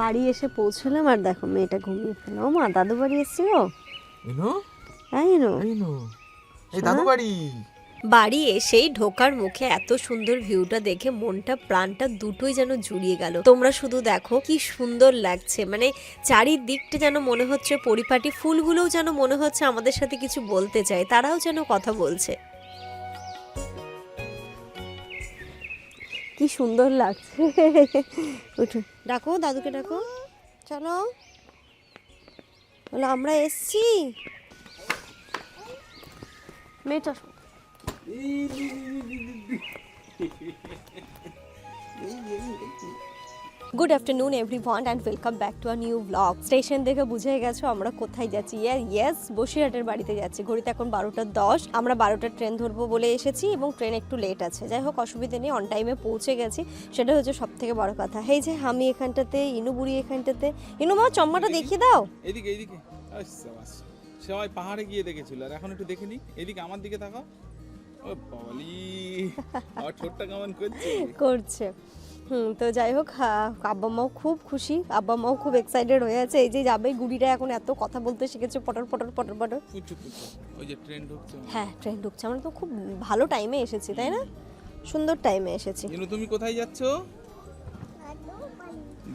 বাড়ি এসে পৌঁছলাম আর দেখো মেয়েটা ঘুমিয়ে ফেলো ও মা দাদু বাড়ি এসেছিল? তাই না এই দাদু বাড়ি? বাড়ি এসেই ঢোকার মুখে এত সুন্দর ভিউটা দেখে মনটা প্রাণটা দুটোই যেন জুড়িয়ে গেল। তোমরা শুধু দেখো কি সুন্দর লাগছে। মানে চারিদিকটা যেন মনে হচ্ছে পরিপাটি ফুলগুলোও যেন মনে হচ্ছে আমাদের সাথে কিছু বলতে চায়। তারাও যেন কথা বলছে। কি সুন্দর লাগছে উঠুন ডাকো দাদুকে ডাকো চলো বলো আমরা এসছি মেয়েটা good afternoon everyone and welcome back to a new blog station দেখে বুঝে গেছো আমরা কোথায় যাচ্ছি। ইয়েস বসিরহাটের বাড়িতে যাচ্ছি। ঘড়িতে এখন বারোটা দশ। আমরা বারোটার ট্রেন ধরবো বলে এসেছি এবং ট্রেন একটু লেট আছে। যাই হোক অসুবিধা নেই অন টাইমে পৌঁছে গেছি। সেটা হচ্ছে সব থেকে বড় কথা। এই যে আমি এখানটাতে ইনু বুড়ি এখানটাতে। ইনু মা চম্মাটা দেখিয়ে দাও। এদিকে এদিকে। সবাই পাহাড়ে গিয়ে দেখেছিল। আর এখন একটু দেখে নি। এদিকে আমার দিকে তাকাও। ও বাবালি আমার ঠোঁটটা কেমন করছে? করছে। হুম তো যাই হোক আব্বা মাও খুব খুশি। আব্বা মাও খুব এক্সাইটেড হয়ে আছে। এই যে যাবে গুড়িটা এখন এত কথা বলতে শিখেছে পটর পটর পটর পটর। ওই যে ট্রেন ঢুকছে হ্যাঁ ট্রেন ঢুকছে। আমরা তো খুব ভালো টাইমে এসেছি তাই না? সুন্দর টাইমে এসেছি। তুমি কোথায় যাচ্ছ?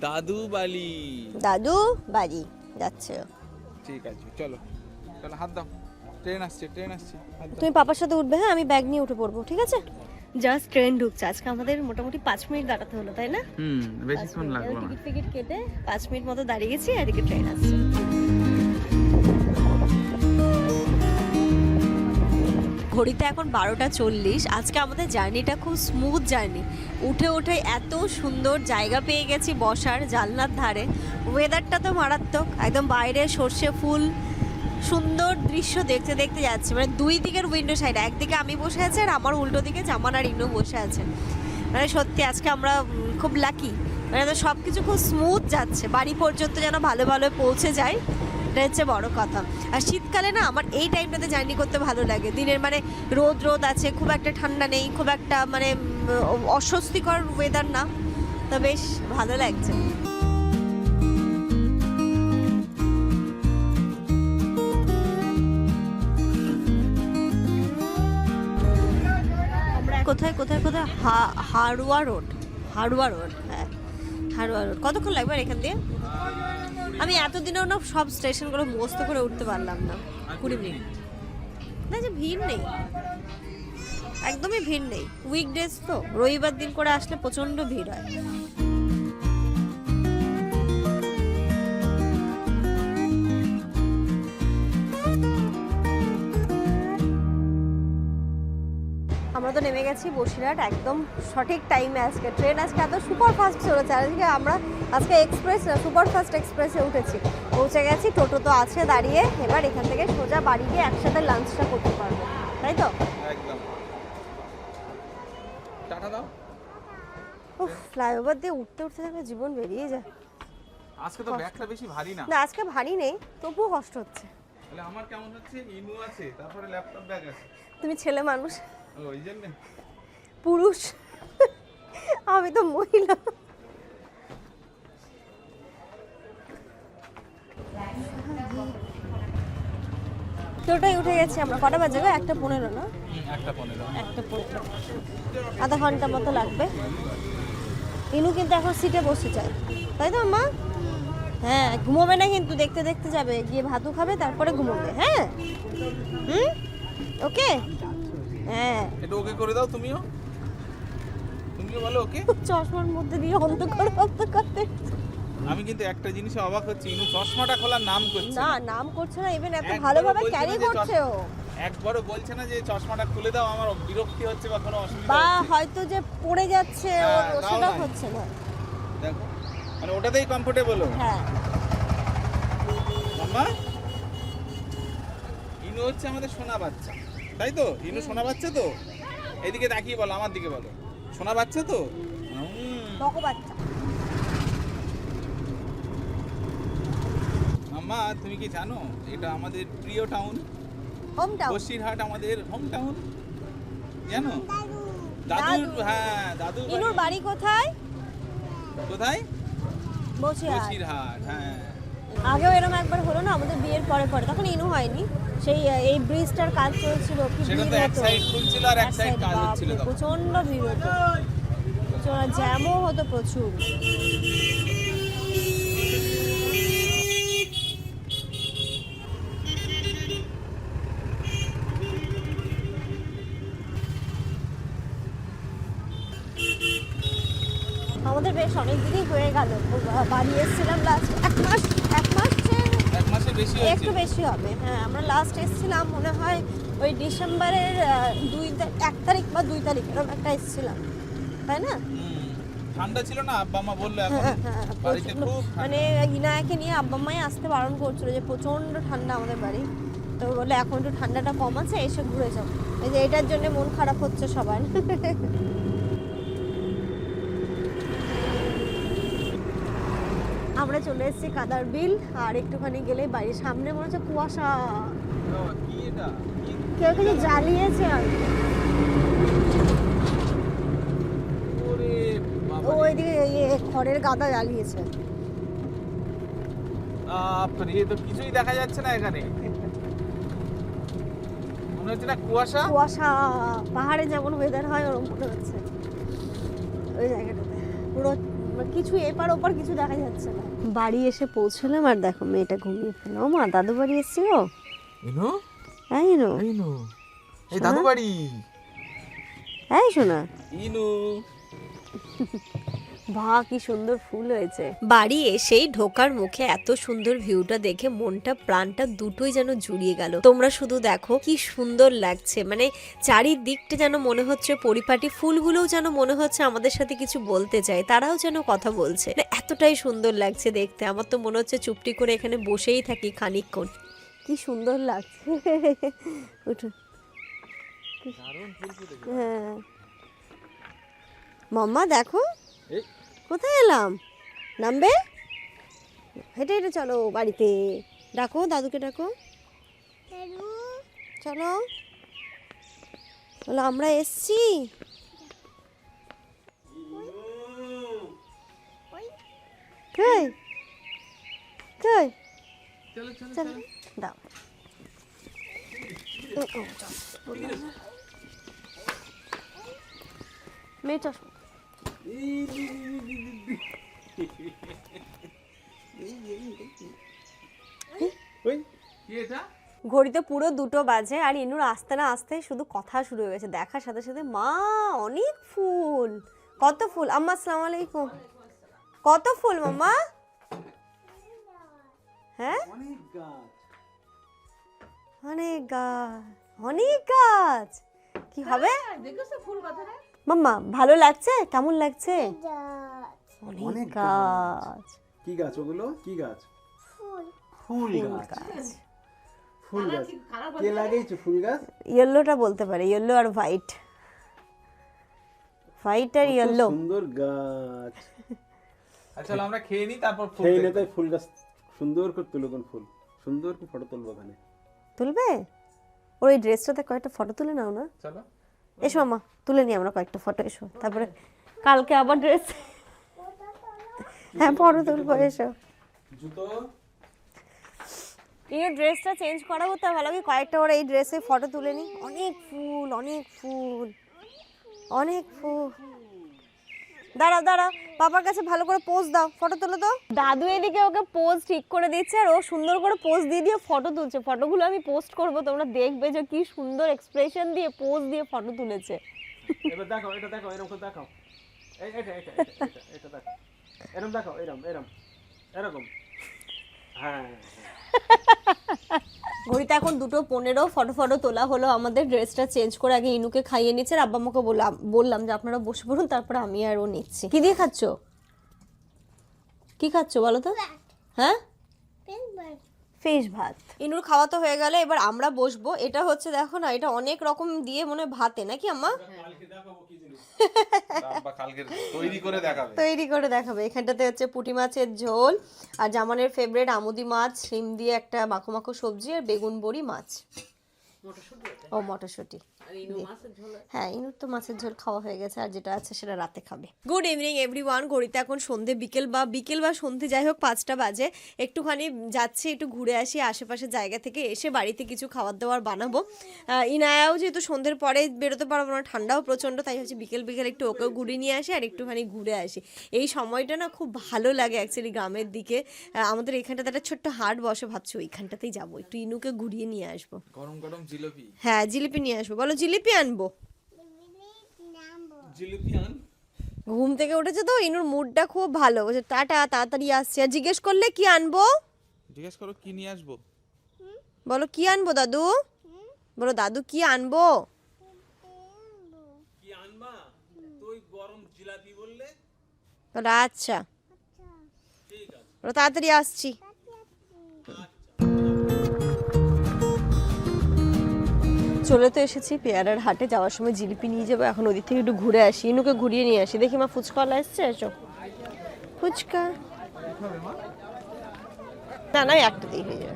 দাদু বালি। দাদু বাড়ি যাচ্ছে। ঠিক আছে চলো। চলো হাত দাও। ট্রেন আসছে ট্রেন আসছে তুমি পাপার সাথে উঠবে হ্যাঁ? আমি ব্যাগ নিয়ে উঠে পড়ব ঠিক আছে? জাস্ট ট্রেন ঢুকছে। আজকে আমাদের মোটামুটি পাঁচ মিনিট দাঁড়াতে হলো তাই না? হুম বেশিক্ষণ লাগল টিকিট ফিকিট কেটে পাঁচ মিনিট মতো দাঁড়িয়ে গেছি আর এদিকে ট্রেন আসছে। ঘড়িতে এখন বারোটা চল্লিশ। আজকে আমাদের জার্নিটা খুব স্মুথ জার্নি। উঠে উঠে এত সুন্দর জায়গা পেয়ে গেছি বসার জানলার ধারে। ওয়েদারটা তো মারাত্মক একদম বাইরে সর্ষে ফুল সুন্দর দৃশ্য দেখতে দেখতে যাচ্ছে। মানে দুই দিকের উইন্ডো সাইড একদিকে আমি বসে আছি আর আমার উল্টো দিকে জামান আর ইনু বসে আছে। মানে সত্যি আজকে আমরা খুব লাকি মানে তো সব কিছু খুব স্মুথ যাচ্ছে। বাড়ি পর্যন্ত যেন ভালো ভালো পৌঁছে যায়, এটা হচ্ছে বড় কথা। আর শীতকালে না, আমার এই টাইমটাতে জার্নি করতে ভালো লাগে। দিনের মানে রোদ রোদ আছে, খুব একটা ঠান্ডা নেই, খুব একটা মানে অস্বস্তিকর ওয়েদার না। তো বেশ ভালো লাগছে। কোথায় কোথায় কোথায়? হা- হারুয়া রোড হারুয়া রোড হ্যাঁ হারুয়া রোড। কতক্ষণ লাগবে এখান দিয়ে? আমি এতদিনেও না সব স্টেশনগুলো মস্ত করে উঠতে পারলাম না। কুড়ি মিনিট। না, যে ভিড় নেই। একদমই ভিড় নেই। উইকডেজ তো, রবিবার দিন করে আসলে প্রচণ্ড ভিড় হয়। আমরা তো নেমে গেছি বসিরহাট একদম সঠিক টাইমে আজকে। ট্রেন আজকে এত সুপার ফাস্ট চলেছে আজকে আমরা আজকে এক্সপ্রেস সুপার ফাস্ট এক্সপ্রেসে উঠেছি। পৌঁছে গেছি টোটো তো আছে দাঁড়িয়ে এবার এখান থেকে সোজা বাড়ি গিয়ে একসাথে লাঞ্চটা করতে পারব তাই তো? একদম। টাটা দাও। উফ ফ্লাইওভার দিয়ে উঠতে উঠতে থাকলে জীবন বেরিয়ে যায়। আজকে তো ব্যাগটা বেশি ভারী না। না আজকে ভারী নেই তবুও কষ্ট হচ্ছে। তাহলে আমার কেমন হচ্ছে? ইনু আছে তারপরে ল্যাপটপ ব্যাগ আছে। তুমি ছেলে মানুষ। পুরুষ? আমি তো মহিলা। টোটাই উঠে গেছি আমরা। কটা বাজে একটা পনেরো না? একটা পনেরো। একটা পনেরো। আধা ঘণ্টা মতো লাগবে। ইনু কিন্তু এখন সিটে বসে চায় তাই তো মা? হ্যাঁ ঘুমোবে না কিন্তু দেখতে দেখতে যাবে। গিয়ে ভাতু খাবে তারপরে ঘুমোবে। হ্যাঁ? হুম? ওকে? হ্যাঁ। একটু ওকে করে দাও তুমিও। তুমিও বলো ওকে। চশমার মধ্যে দিয়ে অন্ধকার অন্ধকার দেখছে। আমি কিন্তু একটা জিনিসে অবাক হচ্ছি ইনু চশমাটা খোলার নাম করছে না। নাম করছে না ইভেন এত ভালোভাবে ক্যারি করছে ও। একবারও বলছে না যে চশমাটা খুলে দাও আমার বিরক্তি হচ্ছে বা কোনো অসুবিধা বা হয়তো যে পড়ে যাচ্ছে ওর হ্যাঁ, সেটা হচ্ছে না। দেখো মানে ওটাতেই কমফোর্টেবল হ্যাঁ। মাম্মা ইনু হচ্ছে আমাদের সোনা বাচ্চা। তাই তো? ইনু শোনা বাচ্চা তো? এদিকে তাকিয়ে বলো আমার দিকে বলো। সোনা বাচ্চা তো। মাম্মা তুমি কি জানো এটা আমাদের প্রিয় টাউন বসিরহাট আমাদের হোম টাউন জানো? দাদু। দাদুর হ্যাঁ দাদুর ইনুর বাড়ি। কোথায়? কোথায়? বসিরহাট হ্যাঁ। আগেও এরকম একবার হলো না আমাদের বিয়ের পরে পরে। তখন ইনু হয়নি। সেই এই ব্রিজটার কাজ চলছিল কি ভিড় হতো প্রচণ্ড ভিড় হতো। জ্যামও হতো প্রচুর। আমাদের বেশ অনেক দিনই হয়ে গেল। বাড়ি এসেছিলাম লাস্ট এক মাস। একটু বেশি হবে হ্যাঁ আমরা লাস্ট এসেছিলাম মনে হয় ওই ডিসেম্বরের দুই এক তারিখ বা দুই তারিখ এরকম একটা এসেছিলাম তাই না? ঠান্ডা ছিল না আব্বা মা বলল এখন হ্যাঁ, হ্যাঁ, বাড়িতে খুব মানে ইনায়াকে নিয়ে আব্বা মাই আসতে বারণ করছিল যে প্রচণ্ড ঠান্ডা আমাদের বাড়ি। তো বলে এখন একটু ঠান্ডাটা কম আছে এসে ঘুরে যাও। এই যে এটার জন্য মন খারাপ হচ্ছে সবার। আমরা চলে এসেছি কাদার বিল আর একটুখানি গেলে বাড়ির সামনে মনে হচ্ছে কুয়াশা। কেউ কিছু জ্বালিয়েছে আর ওইদিকে খড়ের গাদা জ্বালিয়েছে। তো কিছুই দেখা যাচ্ছে না এখানে। মনে হচ্ছে না কুয়াশা? কুয়াশা পাহাড়ে যেমন ওয়েদার হয় ওরকম মনে হচ্ছে। ওই জায়গাটাতে। পুরো কিছু এপার ওপার কিছু দেখা যাচ্ছে না। বাড়ি এসে পৌঁছলাম আর দেখো মেয়েটা ঘুমিয়ে ফেলো ও মা দাদু বাড়ি এসেছিল? এনো এনো ইনু। এই দাদু বাড়ি এই শোনা। ইনু। বাহ কি সুন্দর ফুল হয়েছে। বাড়ি এসেই ঢোকার মুখে এত সুন্দর ভিউটা দেখে মনটা প্রাণটা দুটোই যেন জুড়িয়ে গেল। তোমরা শুধু দেখো কি সুন্দর লাগছে। মানে চারিদিকটা যেন মনে হচ্ছে পরিপাটি ফুলগুলোও যেন মনে হচ্ছে আমাদের সাথে কিছু বলতে চায় তারাও যেন কথা বলছে। মানে এতটাই সুন্দর লাগছে দেখতে। আমার তো মনে হচ্ছে চুপটি করে এখানে বসেই থাকি খানিকক্ষণ। কি সুন্দর লাগছে। হ্যাঁ। মাম্মা দেখো। কোথায় এলাম? নামবে? হেঁটে হেঁটে চলো বাড়িতে। ডাকো দাদুকে ডাকো। চলো। বলো আমরা এসছি? কই চলো দাও। মেয়ে চশমা। ঘড়িতে পুরো দুটো বাজে আর ইনুর আসতে না আসতে শুধু কথা শুরু হয়ে গেছে। দেখার সাথে সাথে মা অনেক ফুল। কত ফুল? আম্মা আসসালামু আলাইকুম। কত ফুল মাম্মা? হ্যাঁ? অনেক গাছ। অনেক গাছ অনেক গাছ। কি হবে? মাম্মা ভালো লাগছে? কেমন লাগছে? অনেক গাছ। কি গাছ ওগুলো? কি গাছ? ফুল। ফুল গাছ। ফুল গাছ। কে লাগিয়েছে ফুল গাছ? ইয়েলোটা বলতে পারে ইয়েলো আর হোয়াইট হোয়াইট আর ইয়েলো সুন্দর গাছ। আচ্ছা চলো আমরা খেয়ে নিই তারপর ফুল দেখব। নেতায় ফুল গাছ সুন্দর করে তুলো কোন ফুল। সুন্দর করে ফটো তুলবো ওখানে। তুলবে? ওই ড্রেসটাতে কয়েকটা ফটো তুলে নাও না। চলো। এসো আমা তুলে নিই আমরা কয়েকটা ফটো এসো। তারপরে কালকে আবার ড্রেস হ্যাঁ ফটো তুলবো এসো। জুতো? এই ড্রেসটা চেঞ্জ করাবো তো ভালো কি কয়েকটা ওর এই ড্রেসে ফটো তুলে নিই। অনেক ফুল অনেক ফুল অনেক ফুল। দাঁড়াও দাঁড়াও পাপার কাছে ভালো করে পোজ দাও ফটো তুলো তো দাদু এদিকে ওকে পোজ ঠিক করে দিচ্ছে আর ও সুন্দর করে পোজ দিয়ে দিয়ে ফটো তুলছে। ফটোগুলো আমি পোস্ট করব তোমরা দেখবে যে কি সুন্দর এক্সপ্রেশন দিয়ে পোজ দিয়ে ফটো তুলেছে। এবার দেখো এটা দেখো এরকম করে দেখাও। এই এটা এটা এটা এটা, এটা দেখো এরকম দেখো এরকম। এরকম এরকম হ্যাঁ। ঘড়িতে এখন দুটো পনেরো ফটো ফটো তোলা হলো। আমাদের ড্রেসটা চেঞ্জ করে আগে ইনুকে খাইয়ে নিচ্ছে আর আব্বা আমাকে বললাম বললাম যে আপনারা বসে পড়ুন তারপর আমি আর ও নিচ্ছি। কি দিয়ে খাচ্ছ? কি খাচ্ছ বলো তো? হ্যাঁ? ফিশ ভাত। ইনুর খাওয়া তো হয়ে গেলে এবার আমরা বসবো। এটা হচ্ছে দেখো না এটা অনেক রকম দিয়ে মনে হয় ভাতে নাকি আমা কালকে তৈরি করে দেখাবে। তৈরি করে দেখাবে। এখানটাতে হচ্ছে পুঁটি মাছের ঝোল আর জামানের ফেভারিট আমুদি মাছ শিম দিয়ে একটা মাখো মাখো সবজি আর বেগুন বড়ি মাছ। ও মটরশুঁটি। হ্যাঁ ইনুর তো মাছের ঝোল খাওয়া হয়ে গেছে আর যেটা আছে সেটা রাতে খাবে। গুড ইভিনিং এভরিওয়ান ঘড়িতে এখন সন্ধে বিকেল বা বিকেল বা সন্ধে যাই হোক পাঁচটা বাজে। একটুখানি যাচ্ছি একটু ঘুরে আসি আশেপাশের জায়গা থেকে এসে বাড়িতে কিছু খাবার দাবার বানাবো। ইনায়াও যেহেতু সন্ধ্যের পরে বেরোতে পারব না ঠান্ডাও প্রচণ্ড তাই হচ্ছে বিকেল বিকেল একটু ওকেও ঘুরে নিয়ে আসি আর একটুখানি ঘুরে আসি। এই সময়টা না খুব ভালো লাগে অ্যাকচুয়ালি গ্রামের দিকে। আমাদের এখানটাতে একটা ছোট্ট হাট বসে ভাবছি ওইখানটাতেই যাব। একটু ইনুকে ঘুরিয়ে নিয়ে আসব। গরম গরম জিলিপি। হ্যাঁ জিলিপি নিয়ে আসব। বলো জিলিপি আনব। জিলিপি আন। ঘুম থেকে উঠেছে তো ইনুর মুডটা খুব ভালো। বলছে টাটা তাড়াতাড়ি আসছে। আর জিজ্ঞেস করলে কি আনব? জিজ্ঞেস করো কি নিয়ে আসব? বলো কি আনব দাদু? বলো দাদু কি আনব? কি আনবা? তুই গরম জিলাপি বললে? বলো আচ্ছা। তাড়াতাড়ি আসছি। চলে তো এসেছি পেয়ারার হাটে যাওয়ার সময় জিলিপি নিয়ে যাব। এখন ওদিক থেকে একটু ঘুরে আসি। ইনুকে ঘুরিয়ে নিয়ে আসি। দেখি মা ফুচকাওয়ালা এসছে? এসো। ফুচকা। না না ওই একটা দিয়ে হয়ে যাবে।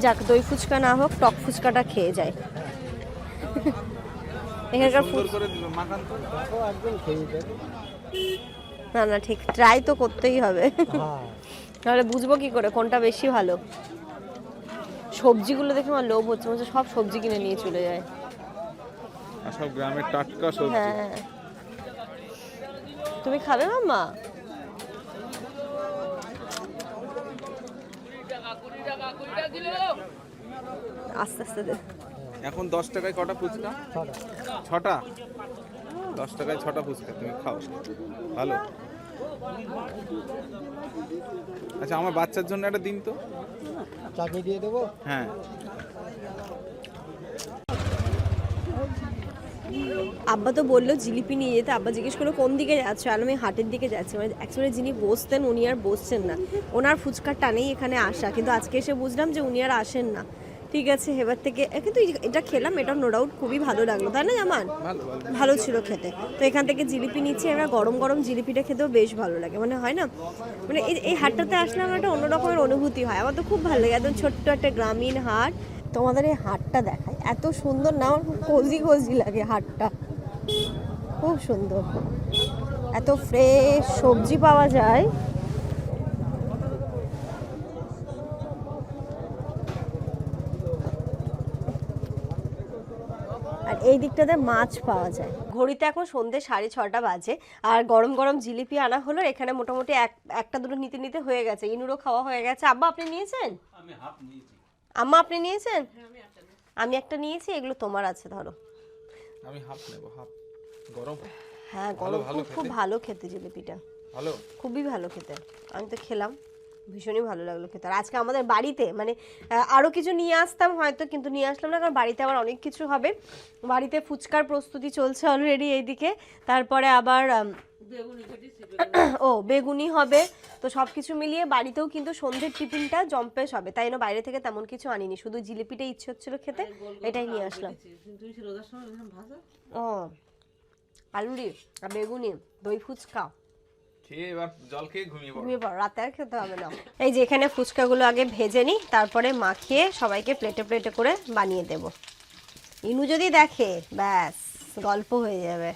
যাক দই ফুচকা না হোক টক ফুচকাটা খেয়ে যায় এখানকার সুন্দর ফুচ- করে দিবে মাখান তো। না না ঠিক ট্রাই তো করতেই হবে। নাহলে বুঝব কি করে কোনটা বেশি ভালো? সবজিগুলো দেখে আমার লোভ হচ্ছে মনে হচ্ছে সব সবজি কিনে নিয়ে চলে যায়। আর সব গ্রামের টাটকা সবজি। হ্যাঁ। তুমি খাবে মাম্মা? আস্তে আস্তে দে। এখন দশ টাকায় কটা ফুচকা? ছটা? দশ টাকায় ছটা ফুচকা তুমি খাও। ভালো। আচ্ছা আমার বাচ্চার জন্য একটা দিন তো। চাকরি দিয়ে দেবো? হ্যাঁ। আব্বা তো বলল জিলিপি নিয়ে যেতে। আব্বা জিজ্ঞেস করল কোন দিকে যাচ্ছ? আর আমি হাটের দিকে যাচ্ছি। মানে অ্যাকচুয়ালি যিনি বসতেন উনি আর বসছেন না। ওনার ফুচকার টানেই এখানে আসা। কিন্তু আজকে এসে বুঝলাম যে উনি আর আসেন না। ঠিক আছে এবার থেকে কিন্তু এটা খেলাম এটা নো ডাউট খুবই ভালো লাগল তাই না জামান? ভালো ছিল খেতে। তো এখান থেকে জিলিপি নিচ্ছি এবার গরম গরম জিলিপিটা খেতেও বেশ ভালো লাগে মানে হয় না? মানে এই এই হাটটাতে আসলে আমার একটা অন্য রকমের অনুভূতি হয় আমার তো খুব ভালো লাগে একদম ছোট্ট একটা গ্রামীণ হাট। তোমাদের এই হাটটা দেখায় এত সুন্দর না আমার খুব কোজি কোজি লাগে হাটটা। খুব সুন্দর। এত ফ্রেশ সবজি পাওয়া যায়। এই দিকটাতে মাছ পাওয়া যায়। ঘড়িতে এখন সন্ধ্যে সাড়ে ছটা বাজে আর গরম গরম জিলিপি আনা হলো এখানে মোটামুটি এক একটা দুটো নিতে নিতে হয়ে গেছে। ইনুরও খাওয়া হয়ে গেছে। আব্বা আপনি নিয়েছেন? আম্মা আপনি নিয়েছেন? আমি একটা নিয়েছি। এগুলো তোমার আছে ধরো। আমি হাফ নেব হাফ। গরম? হ্যাঁ গরম খুব খুব ভালো খেতে জিলিপিটা। ভালো? খুবই ভালো খেতে। আমি তো খেলাম। ভীষণই ভালো লাগল খেতে। আর আজকে আমাদের বাড়িতে মানে আরও কিছু নিয়ে আসতাম হয়তো কিন্তু নিয়ে আসলাম না কারণ বাড়িতে আবার অনেক কিছু হবে। বাড়িতে ফুচকার প্রস্তুতি চলছে অলরেডি এইদিকে। তারপরে আবার ও বেগুনি হবে। তো সব কিছু মিলিয়ে বাড়িতেও কিন্তু সন্ধ্যের টিফিনটা জম্পেশ হবে। তাই জন্য বাইরে থেকে তেমন কিছু আনিনি শুধু জিলিপিটা ইচ্ছে হচ্ছিল খেতে এটাই নিয়ে আসলাম। ও আলুরি আর বেগুনি দই ফুচকা। খেয়ে এবার রাতে আর খেতে হবে না। এই যে এখানে ফুচকাগুলো আগে ভেজে নিই, তারপরে মাখিয়ে সবাইকে প্লেটে প্লেটে করে বানিয়ে দেব। ইনু যদি দেখে, ব্যাস, গল্প হয়ে যাবে।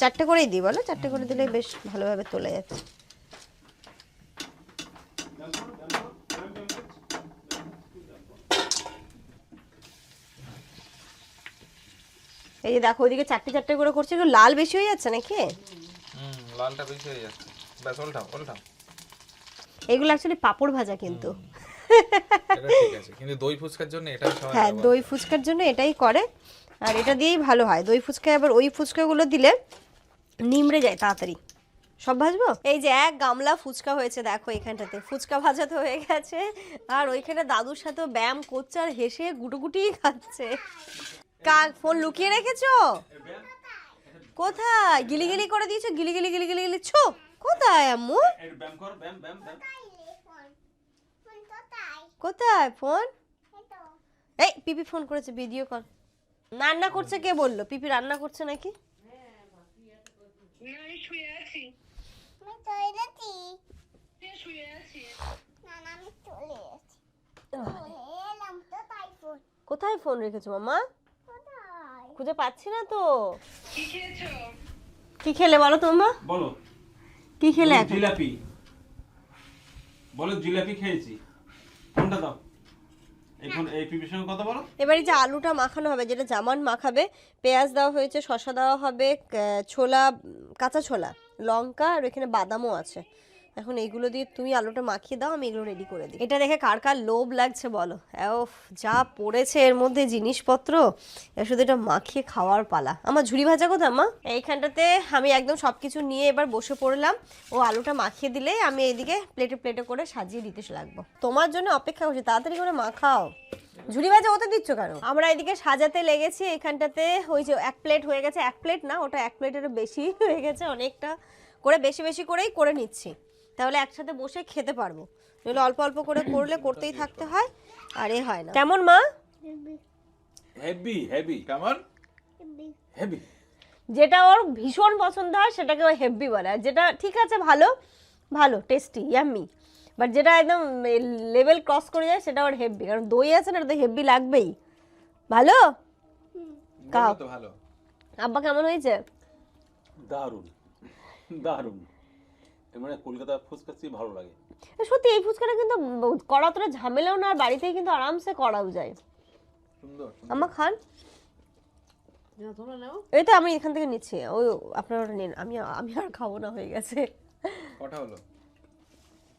চারটে করেই দিই, বলো? চারটে করে দিলে বেশ ভালোভাবে তোলা যাচ্ছে এই যে দেখো ওইদিকে চারটে চারটে করে করছে একটু লাল বেশি হয়ে যাচ্ছে নাকি? হুম লালটা বেশি হয়ে যাচ্ছে। ব্যাস ওল্টাও ওল্টাও এগুলো অ্যাকচুয়ালি পাপড় ভাজা কিন্তু। কিন্তু দই ফুচকার জন্য এটা হ্যাঁ দই ফুচকার জন্য এটাই করে। আর এটা দিয়েই ভালো হয়। দই ফুচকায় আবার ওই ফুচকাগুলো দিলে নিমড়ে যায় তাড়াতাড়ি। সব ভাজবো? এই যে এক গামলা ফুচকা হয়েছে দেখো এখানটাতে। ফুচকা ভাজা তো হয়ে গেছে। আর ওইখানে দাদুর সাথে ব্যায়াম করছে আর হেসে গুটুগুটিই খাচ্ছে। কাক ফোন লুকিয়ে রেখেছো? কোথায়? গিলি গিলি করে দিয়েছ? গিলি গিলি গিলি গিলি গিলি ছো! কোথায় আম্মু? কোথায় ফোন? এই পিপি ফোন করেছে ভিডিও কল। রান্না করছে কে বলল? পিপি রান্না করছে নাকি? কোথায় ফোন রেখেছো মামা? খুঁজে পাচ্ছি না তো। কি খেলে বলো তোমরা বলো। কি খেলে এখন? জিলাপি। বলো জিলাপি খেয়েছি। কোনটা দাও? এখন এই পিপির সঙ্গে কথা বলো। এবারে যে আলুটা মাখানো হবে যেটা জামান মাখাবে পেঁয়াজ দেওয়া হয়েছে শসা দেওয়া হবে ছোলা কাঁচা ছোলা লঙ্কা আর এখানে বাদামও আছে। এখন এইগুলো দিয়ে তুমি আলুটা মাখিয়ে দাও আমি এগুলো রেডি করে দিই। এটা দেখে কার কার লোভ লাগছে বলো। ওফ যা পড়েছে এর মধ্যে জিনিসপত্র শুধু এটা মাখিয়ে খাওয়ার পালা। আমার ঝুড়ি ভাজা কোথা মা? এইখানটাতে আমি একদম সব কিছু নিয়ে এবার বসে পড়লাম। ও আলুটা মাখিয়ে দিলে আমি এইদিকে প্লেটে প্লেটে করে সাজিয়ে দিতে লাগবো। তোমার জন্য অপেক্ষা করছি তাড়াতাড়ি করে মাখাও। ঝুড়ি ভাজা ওতে দিচ্ছ কেন? আমরা এদিকে সাজাতে লেগেছি এখানটাতে ওই যে এক প্লেট হয়ে গেছে এক প্লেট না ওটা এক প্লেটের বেশি হয়ে গেছে অনেকটা। করে বেশি বেশি করেই করে নিচ্ছি। তাহলে একসাথে বসে খেতে পারব। নইলে অল্প অল্প করে করলে করতেই থাকতে হয় আর এ হয় না। কেমন মা? হেভি হেভি কেমন? হেভি যেটা ওর ভীষণ পছন্দ হয় সেটাকে ও হেভি বলে। আর যেটা ঠিক আছে ভালো ভালো টেস্টি ইয়াম্মি বাট যেটা একদম লেভেল ক্রস করে যায় সেটা ওর হেভি কারণ দই আছে না তো হেভি লাগবেই। ভালো? কাও। তো ভালো। আব্বা কেমন হয়েছে? দারুণ। দারুণ। মানে কলকাতা ফুচকা চেয়ে ভালো লাগে। সত্যি এই ফুচকাটা কিন্তু করা অতটা ঝামেলাও না আর বাড়িতেই কিন্তু আরামসে করাও যায়। সুন্দর আমা খান? এই তো আমি এখান থেকে নিচ্ছি। ওই আপনারা ওটা নিন। আমি আমি আর খাব না হয়ে গেছে। কটা হলো?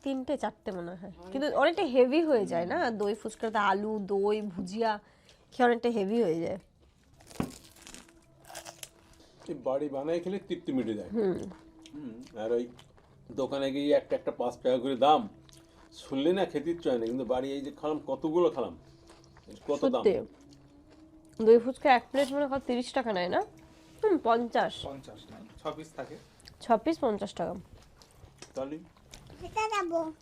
তিনটে চারটে মনে হয়। কিন্তু অনেকটা হেভি হয়ে যায় না? দই ফুচকাতে আলু দই ভুজিয়া খেয়ে অনেকটা হেভি হয়ে যায়। বাড়ি বানায় খেলে তৃপ্তি মিটে যায়। হুম, আর ওই দোকানে গিয়ে একটা একটা পাঁচ টাকা করে দাম। শুনলে না খেতে ইচ্ছে হয় না কিন্তু বাড়ি এই যে খালাম কতগুলো খালাম? কত দাম? দই ফুচকা এক প্লেট মনে হয় তিরিশ টাকা নেয় না? হুম পঞ্চাশ। পঞ্চাশ নাই ছ পিস থাকে। ছ পিস পঞ্চাশ টাকা। তাহলে?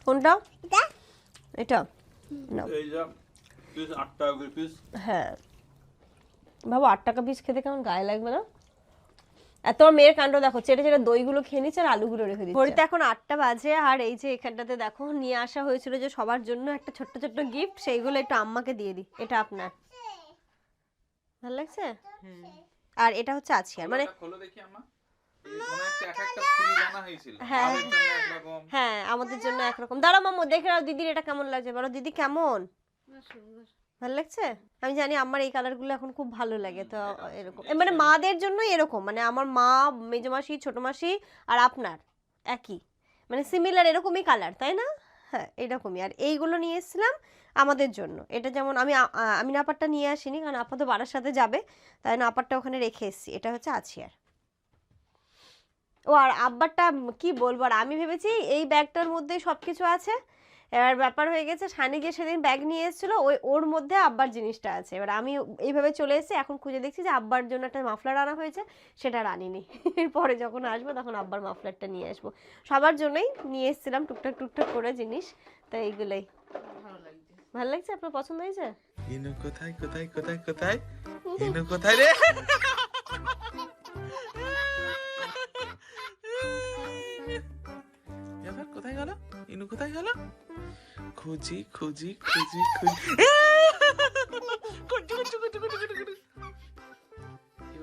কোনটা? এটা? এটা? না এই যা পিস আট টাকা করে পিস হ্যাঁ। ভাবো আট টাকা পিস খেতে কেমন গায়ে লাগবে না? আর তোমার মেয়ের কাণ্ড দেখো চেটে চেটে দইগুলো খেয়ে নিচ্ছে আর আলুগুলো রেখে দিচ্ছে। ঘড়িতে এখন আটটা বাজে আর এই যে এখানটাতে দেখো নিয়ে আসা হয়েছিল যে সবার জন্য একটা ছোট্ট ছোট্ট গিফট সেইগুলো একটু আম্মাকে দিয়ে দিই এটা আপনার। ভালো লাগছে? আর এটা হচ্ছে আছিয়ার মানে হয়েছিল। হ্যাঁ। আমাদের জন্য একরকম। হ্যাঁ আমাদের জন্য একরকম। দাঁড়া মাম্মু দেখে নাও দিদির এটা কেমন লাগছে বলো দিদি কেমন? ভালো লাগছে? আমি জানি আমার এই কালারগুলো এখন খুব ভালো লাগে তো এরকম। মানে মাদের জন্য এরকম মানে আমার মা মেজো মাসি ছোট মাসি আর আপনার একই। মানে সিমিলার এরকমই কালার তাই না? হ্যাঁ এরকমই। আর এইগুলো নিয়ে এসেছিলাম আমাদের জন্য। এটা যেমন আমি আমি নাপারটা নিয়ে আসিনি কারণ আপা তো বাড়ার সাথে যাবে তাই না আপারটা ওখানে রেখে এসেছি। এটা হচ্ছে আছিয়ার। ও আর আব্বারটা কি বলব? আর আমি ভেবেছি এই ব্যাগটার মধ্যেই সব কিছু আছে। এবার ব্যাপার হয়ে গেছে সানি যে সেদিন ব্যাগ নিয়ে এসেছিল ওই ওর মধ্যে আব্বার জিনিসটা আছে। এবার আমি এইভাবে চলে এসেছি এখন খুঁজে দেখছি যে আব্বার জন্য একটা মাফলার আনা হয়েছে সেটা আর আনিনি। পরে যখন আসব তখন আব্বার মাফলারটা নিয়ে আসব। সবার জন্যই নিয়ে এসেছিলাম টুকটাক টুকটাক করে জিনিস তো এইগুলোই। ভালো লাগছে। আপনার পছন্দ হয়েছে? ইনু কোথায় কোথায় কোথায় কোথায়? ইনু কোথায় রে? কোথায় গেল? ইনু কোথায় গেল? খুঁজি খুঁজি খুঁজি খুঁজি।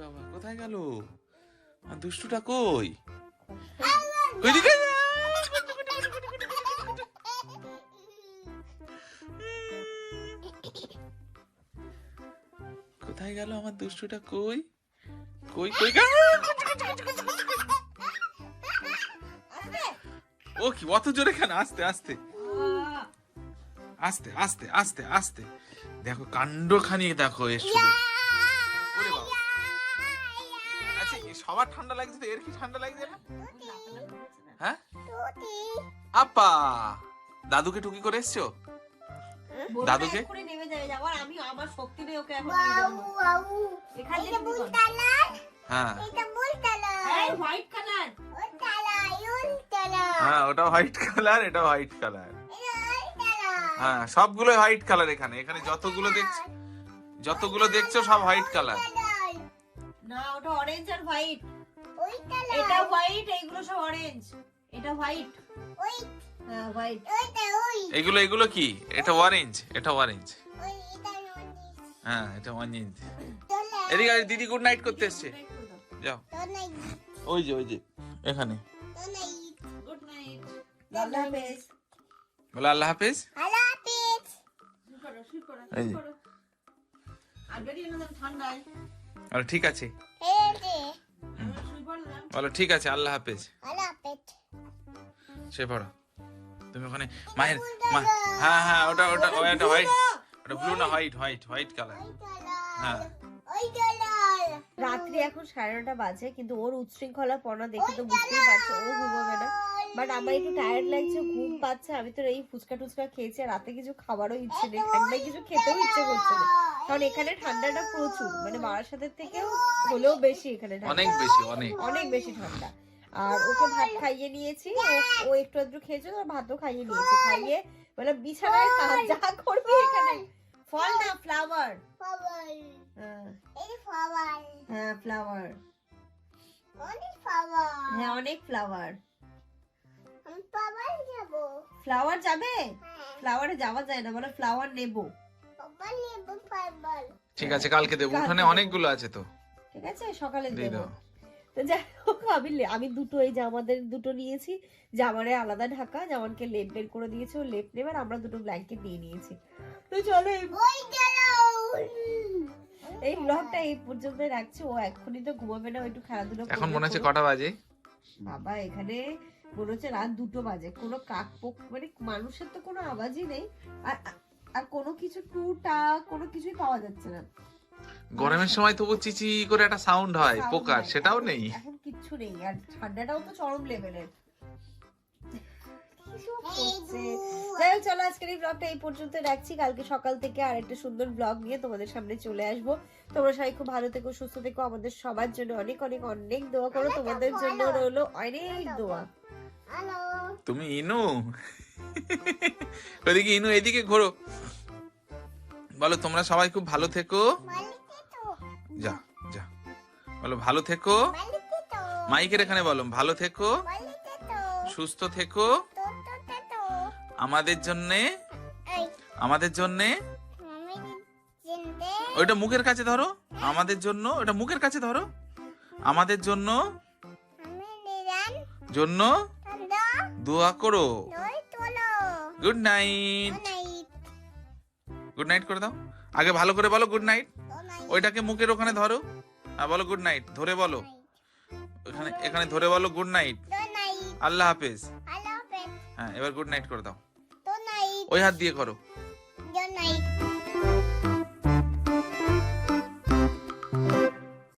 বাবা কোথায় গেল? আর দুষ্টুটা কই। কোথায় গেল আমার দুষ্টুটা কই? কই কই গা? ও কি অত জোরে কেন? আস্তে আস্তে। আস্তে আস্তে আস্তে আস্তে। দেখো কাণ্ড খানি দেখো এর শুধু আচ্ছা সবার ঠান্ডা লাগছে তো এর কি ঠান্ডা লাগছে না হ্যাঁ? আপা দাদুকে টুকি করে এসছো? দাদুকে? আমি আমার শক্তি নেই ওকে এখন এখানে হ্যাঁ। এটা হোয়াইট কালার। হ্যাঁ ওটা হোয়াইট কালার এটা হোয়াইট কালার হ্যাঁ সবগুলো হোয়াইট কালার এখানে। এখানে যতগুলো দেখছ যতগুলো দেখছ সব হোয়াইট কালার না ওটা অরেঞ্জ আর হোয়াইট এটা হোয়াইট এইগুলো সব অরেঞ্জ এটা হোয়াইট হ্যাঁ হোয়াইট এগুলো এগুলো কি? এটা অরেঞ্জ এটা অরেঞ্জ হ্যাঁ এটা অঞ্জিত এদিকে দিদি গুড নাইট করতে এসছে। যাও। ওই যে ওই যে এখানে। তোলাই আল্লাহ হাফেজ। বলো আল্লাহ হাফেজ। আল্লাহ বলো ঠিক আছে। এই যে। বলো ঠিক আছে আল্লাহ হাফেজ। আল্লাহ হাফেজ। সে পড়ো। তুমি ওখানে মায়ের মা হ্যাঁ হ্যাঁ ওটা ওটা ওটা হোয়াইট ওটা ব্লু না হোয়াইট হোয়াইট হোয়াইট কালার হ্যাঁ। রাত্রি এখন সাড়ে নটা বাজে কিন্তু ওর উচ্ছৃঙ্খলা পনা দেখে তো বুঝতেই পারছ ও ঘুমোবে না। বাট আমার একটু টায়ার্ড লাগছে ঘুম পাচ্ছে আমি তো এই ফুচকা টুচকা খেয়েছি আর রাতে কিছু খাবারও ইচ্ছে নেই ঠান্ডায় কিছু খেতেও ইচ্ছে করছে না। কারণ এখানে ঠান্ডাটা প্রচুর মানে বারাসাতের থেকেও হলেও বেশি এখানে অনেক বেশি অনেক। অনেক বেশি ঠান্ডা। আর ওকে ভাত খাইয়ে নিয়েছি ও- একটু একটু খেয়েছে আর ভাতও খাইয়ে নিয়েছে খাইয়ে মানে বিছানায় যা করবি এখানে। ফল না ফ্লাওয়ার ফ্লাওয়ার হ্যাঁ ফ্লাওয়ার হ্যাঁ অনেক ফ্লাওয়ার হ্যাঁ অনেক ফ্লাওয়ার ফ্লাওয়ার যাবে? ফ্লাওয়ারে যাওয়া যায় না মানে ফ্লাওয়ার নেব। ঠিক আছে কালকে দেবো। দেবো। অনেকগুলো আছে তো। ঠিক আছে সকালে দিয়ে দাও। তো যাই হোক আমি আমি দুটো এই জামাদের দুটো নিয়েছি। জামারে আলাদা ঢাকা জামানকে লেপ বের করে দিয়েছে ও লেপ নেবে আমরা দুটো ব্ল্যাঙ্কেট নিয়ে নিয়েছি। তো চলো এই ব্লগটা এই পর্যন্ত রাখছি ও এক্ষুনি তো ঘুমাবে না একটু খেলাধুলো এখন মনে হচ্ছে কটা বাজে? বাবা এখানে মনে হচ্ছে রাত দুটো বাজে কোনো কাক পোক মানে মানুষের তো কোনো আওয়াজই নেই আর আর কোনো কিছু টু টা কোনো কিছুই পাওয়া যাচ্ছে না। গরমের সময় তবু চিচি করে একটা সাউন্ড হয় পোকার সেটাও নেই। এখন কিচ্ছু নেই আর ঠান্ডাটাও তো চরম লেভেলের যাই হোক চলো আজকের এই ব্লগটা এই পর্যন্ত রাখছি। কালকে সকাল থেকে আর একটা সুন্দর ব্লগ নিয়ে তোমাদের সামনে চলে আসব। তোমরা সবাই খুব ভালো থেকো সুস্থ থেকো। আমাদের সবার জন্য অনেক অনেক অনেক দোয়া করো। তোমাদের জন্য রইল অনেক দোয়া। তুমি ইনু? ওদিকে ইনু এদিকে ঘোরো। বলো তোমরা সবাই খুব ভালো থেকো। যা যা। বলো ভালো থেকো। মাইকের এখানে বলো ভালো থেকো। সুস্থ থেকো। আমাদের জন্যে আমাদের জন্যে। ওইটা মুখের কাছে ধরো। আমাদের জন্য ওটা মুখের কাছে ধরো। আমাদের জন্য জন্য দোয়া করো। গুড নাইট গুড নাইট করে দাও। আগে ভালো করে বলো গুড নাইট ওইটাকে মুখের ওখানে ধরো। হ্যাঁ বলো গুড নাইট ধরে বলো। এখানে এখানে ধরে বলো গুড নাইট আল্লাহ হাফেজ। হ্যাঁ এবার গুড নাইট করে দাও। ওই হাত দিয়ে করো।